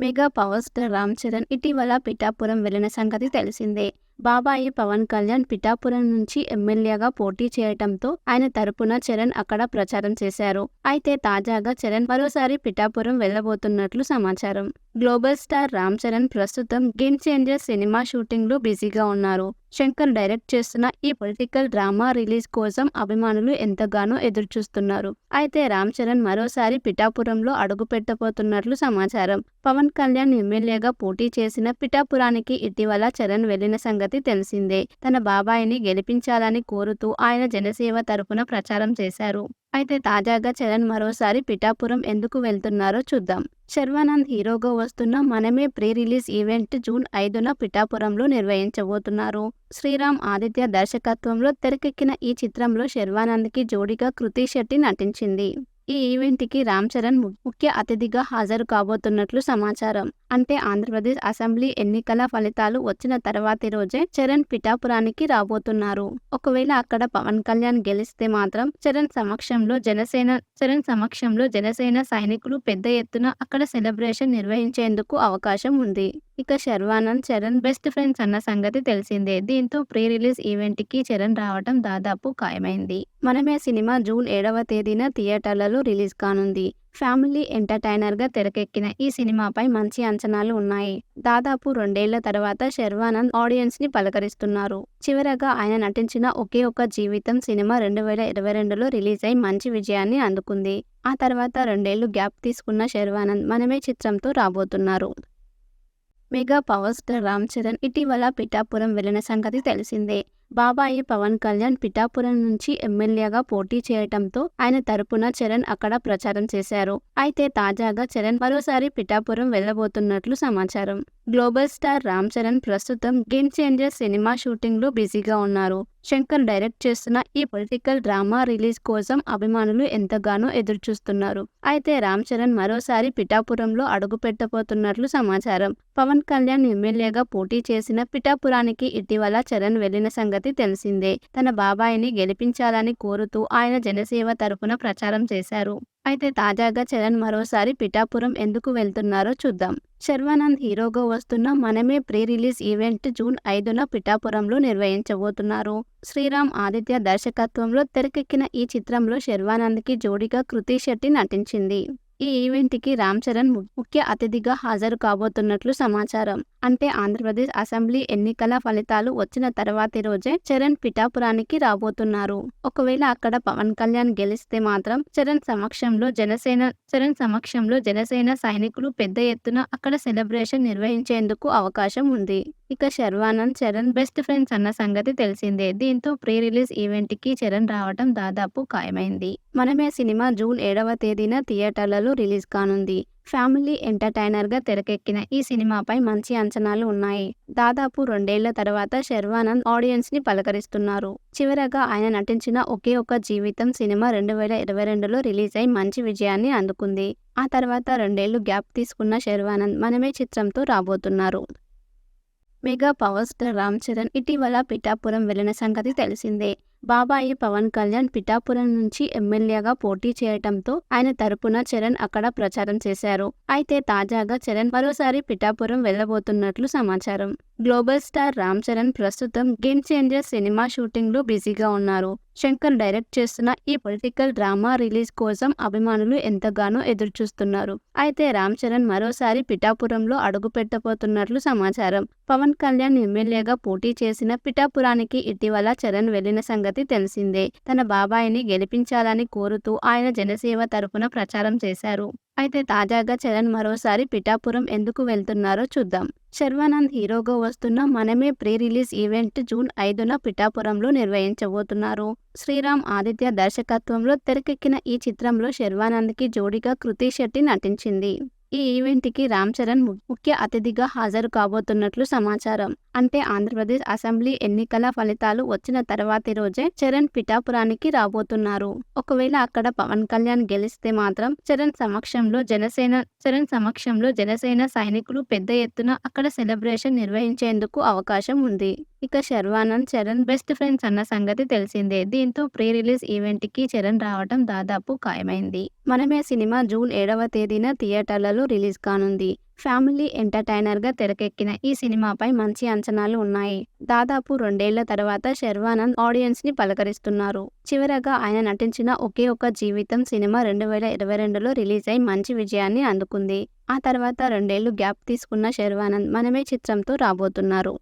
Mega power star Ram Charan ఇటీవల పిఠాపురం వెళ్ళిన సంగతి తెలిసిందే. బాబాయి పవన్ కళ్యాణ్ పిఠాపురం నుంచి ఎమ్మెల్యేగా పోటీ చేయటంతో ఆయన తరపున చరణ్ అక్కడ ప్రచారం చేశారు. అయితే తాజాగా చరణ్ మరోసారి పిఠాపురం వెళ్ళబోతున్నట్లు సమాచారం. గ్లోబల్ స్టార్ రామ్ చరణ్ ప్రస్తుతం గేమ్ చేంజర్ సినిమా షూటింగ్లో బిజీగా ఉన్నారు. శంకర్ డైరెక్ట్ చేస్తున్న ఈ పొలిటికల్ డ్రామా రిలీజ్ కోసం అభిమానులు ఎంతగానో ఎదురుచూస్తున్నారు. అయితే రామ్ చరణ్ మరోసారి పిఠాపురంలో అడుగు పెట్టబోతున్నట్లు సమాచారం. పవన్ కళ్యాణ్ ఎమ్మెల్యేగా పోటీ చేసిన పిఠాపురానికి ఇటీవల చరణ్ వెళ్ళిన సంగతి తెలిసిందే. తన బాబాయిని గెలిపించాలని కోరుతూ ఆయన జనసేవ తరఫున ప్రచారం చేశారు. అయితే తాజాగా చరణ్ మరోసారి పిఠాపురం ఎందుకు వెళ్తున్నారో చూద్దాం. శర్వానంద్ హీరోగా వస్తున్న మనమే ప్రీ రిలీజ్ ఈవెంట్ జూన్ ఐదున పిఠాపురంలో నిర్వహించబోతున్నారు. శ్రీరామ్ ఆదిత్య దర్శకత్వంలో తెరకెక్కిన ఈ చిత్రంలో శర్వానంద్కి జోడీగా కృతి శెట్టి నటించింది. ఈ ఈవెంట్కి రామ్ చరణ్ ముఖ్య అతిథిగా హాజరు కాబోతున్నట్లు సమాచారం. అంటే ఆంధ్రప్రదేశ్ అసెంబ్లీ ఎన్నికల ఫలితాలు వచ్చిన తర్వాతి రోజే చరణ్ పిఠాపురానికి రాబోతున్నారు. ఒకవేళ అక్కడ పవన్ కళ్యాణ్ గెలిస్తే మాత్రం చరణ్ సమక్షంలో జనసేన చరణ్ సమక్షంలో జనసేన సైనికులు పెద్ద ఎత్తున అక్కడ సెలబ్రేషన్ నిర్వహించేందుకు అవకాశం ఉంది. ఇక శర్వానంద్ చరణ్ బెస్ట్ ఫ్రెండ్స్ అన్న సంగతి తెలిసిందే. దీంతో ప్రీ రిలీజ్ ఈవెంట్కి చరణ్ రావటం దాదాపు ఖాయమైంది. మనమే సినిమా జూన్ ఏడవ తేదీన థియేటర్లలో రిలీజ్ కానుంది. ఫ్యామిలీ ఎంటర్టైనర్గా తెరకెక్కిన ఈ సినిమాపై మంచి అంచనాలు ఉన్నాయి. దాదాపు రెండేళ్ళ తర్వాత శర్వానంద్ ఆడియన్స్ని పలకరిస్తున్నారు. చివరగా ఆయన నటించిన ఒకే ఒక జీవితం సినిమా రెండు వేల ఇరవై రెండులో రిలీజ్ అయి మంచి విజయాన్ని అందుకుంది. ఆ తర్వాత రెండేళ్ళు గ్యాప్ తీసుకున్న శర్వానంద్ మనమే చిత్రంతో రాబోతున్నారు. Mega power star Ram Charan ఇటీవల పిఠాపురం వెళ్ళిన సంగతి తెలిసిందే. బాబాయి పవన్ కళ్యాణ్ పిఠాపురం నుంచి ఎమ్మెల్యేగా పోటీ చేయటంతో ఆయన తరపున చరణ్ అక్కడ ప్రచారం చేశారు. అయితే తాజాగా చరణ్ మరోసారి పిఠాపురం వెళ్ళబోతున్నట్లు సమాచారం. గ్లోబల్ స్టార్ రామ్ చరణ్ ప్రస్తుతం గేమ్ చేంజర్ సినిమా షూటింగ్లో బిజీగా ఉన్నారు. శంకర్ డైరెక్ట్ చేస్తున్న ఈ పొలిటికల్ డ్రామా రిలీజ్ కోసం అభిమానులు ఎంతగానో ఎదురుచూస్తున్నారు. అయితే రామ్ చరణ్ మరోసారి పిఠాపురంలో అడుగు పెట్టబోతున్నట్లు సమాచారం. పవన్ కళ్యాణ్ ఎమ్మెల్యేగా పోటీ చేసిన పిఠాపురానికి ఇటీవల చరణ్ వెళ్ళిన సంగతి తెలిసిందే. తన బాబాయిని గెలిపించాలని కోరుతూ ఆయన జనసేవ తరఫున ప్రచారం చేశారు. అయితే తాజాగా చరణ్ మరోసారి పిఠాపురం ఎందుకు వెళ్తున్నారో చూద్దాం. శర్వానంద్ హీరోగా వస్తున్న మనమే ప్రీ రిలీజ్ ఈవెంట్ జూన్ ఐదున పిఠాపురంలో నిర్వహించబోతున్నారు. శ్రీరామ్ ఆదిత్య దర్శకత్వంలో తెరకెక్కిన ఈ చిత్రంలో శర్వానంద్కి జోడీగా కృతి శెట్టి నటించింది. ఈ ఈవెంట్కి రామ్ చరణ్ ముఖ్య అతిథిగా హాజరు కాబోతున్నట్లు సమాచారం. అంటే ఆంధ్రప్రదేశ్ అసెంబ్లీ ఎన్నికల ఫలితాలు వచ్చిన తర్వాతి రోజే చరణ్ పిఠాపురానికి రాబోతున్నారు. ఒకవేళ అక్కడ పవన్ కళ్యాణ్ గెలిస్తే మాత్రం చరణ్ సమక్షంలో జనసేన చరణ్ సమక్షంలో జనసేన సైనికులు పెద్ద ఎత్తున అక్కడ సెలబ్రేషన్ నిర్వహించేందుకు అవకాశం ఉంది. ఇక శర్వానంద్ చరణ్ బెస్ట్ ఫ్రెండ్స్ అన్న సంగతి తెలిసిందే. దీంతో ప్రీ రిలీజ్ ఈవెంట్కి చరణ్ రావటం దాదాపు ఖాయమైంది. మనమే సినిమా జూన్ ఏడవ తేదీన థియేటర్లలో రిలీజ్ కానుంది. ఫ్యామిలీ ఎంటర్టైనర్గా తెరకెక్కిన ఈ సినిమాపై మంచి అంచనాలు ఉన్నాయి. దాదాపు రెండేళ్ళ తర్వాత శర్వానంద్ ఆడియన్స్ని పలకరిస్తున్నారు. చివరగా ఆయన నటించిన ఒకే ఒక జీవితం సినిమా రెండు వేల ఇరవై రెండులో రిలీజ్ అయి మంచి విజయాన్ని అందుకుంది. ఆ తర్వాత రెండేళ్ళు గ్యాప్ తీసుకున్న శర్వానంద్ మనమే చిత్రంతో రాబోతున్నారు. Mega power star Ram Charan ఇటీవల పిఠాపురం వెళ్ళిన సంగతి తెలిసిందే. బాబాయి పవన్ కళ్యాణ్ పిఠాపురం నుంచి ఎమ్మెల్యేగా పోటీ చేయటంతో ఆయన తరపున చరణ్ అక్కడ ప్రచారం చేశారు. అయితే తాజాగా చరణ్ మరోసారి పిఠాపురం వెళ్ళబోతున్నట్లు సమాచారం. గ్లోబల్ స్టార్ రామ్ చరణ్ ప్రస్తుతం గేమ్ చేంజర్ సినిమా షూటింగ్లో బిజీగా ఉన్నారు. శంకర్ డైరెక్ట్ చేస్తున్న ఈ పొలిటికల్ డ్రామా రిలీజ్ కోసం అభిమానులు ఎంతగానో ఎదురుచూస్తున్నారు. అయితే రామ్ చరణ్ మరోసారి పిఠాపురంలో అడుగు పెట్టబోతున్నట్లు సమాచారం. పవన్ కళ్యాణ్ ఎమ్మెల్యేగా పోటీ చేసిన పిఠాపురానికి ఇటీవల చరణ్ వెళ్ళిన సంగతి తెలిసిందే. తన బాబాయిని గెలిపించాలని కోరుతూ ఆయన జనసేవ తరపున ప్రచారం చేశారు. అయితే తాజాగా చరణ్ మరోసారి పిఠాపురం ఎందుకు వెళ్తున్నారో చూద్దాం. శర్వానంద్ హీరోగా వస్తున్న మనమే ప్రీ రిలీజ్ ఈవెంట్ జూన్ ఐదున పిఠాపురంలో నిర్వహించబోతున్నారు. శ్రీరామ్ ఆదిత్య దర్శకత్వంలో తెరకెక్కిన ఈ చిత్రంలో శర్వానంద్కి జోడీగా కృతి శెట్టి నటించింది. ఈ ఈవెంట్కి రామ్ చరణ్ ముఖ్య అతిథిగా హాజరు కాబోతున్నట్లు సమాచారం. అంటే ఆంధ్రప్రదేశ్ అసెంబ్లీ ఎన్నికల ఫలితాలు వచ్చిన తర్వాతి రోజే చరణ్ పిఠాపురానికి రాబోతున్నారు. ఒకవేళ అక్కడ పవన్ కళ్యాణ్ గెలిస్తే మాత్రం చరణ్ సమక్షంలో జనసేన చరణ్ సమక్షంలో జనసేన సైనికులు పెద్ద ఎత్తున అక్కడ సెలబ్రేషన్ నిర్వహించేందుకు అవకాశం ఉంది. ఇక శర్వానంద్ చరణ్ బెస్ట్ ఫ్రెండ్స్ అన్న సంగతి తెలిసిందే. దీంతో ప్రీ రిలీజ్ ఈవెంట్కి చరణ్ రావడం దాదాపు ఖాయమైంది. మనమే సినిమా జూన్ ఏడవ తేదీన థియేటర్లలో రిలీజ్ కానుంది. ఫ్యామిలీ ఎంటర్టైనర్గా తెరకెక్కిన ఈ సినిమాపై మంచి అంచనాలు ఉన్నాయి. దాదాపు రెండేళ్ళ తర్వాత శర్వానంద్ ఆడియన్స్ని పలకరిస్తున్నారు. చివరగా ఆయన నటించిన ఒకే ఒక జీవితం సినిమా రెండు వేల ఇరవై రెండులో రిలీజ్ అయి మంచి విజయాన్ని అందుకుంది. ఆ తర్వాత రెండేళ్ళు గ్యాప్ తీసుకున్న శర్వానంద్ మనమే చిత్రంతో రాబోతున్నారు.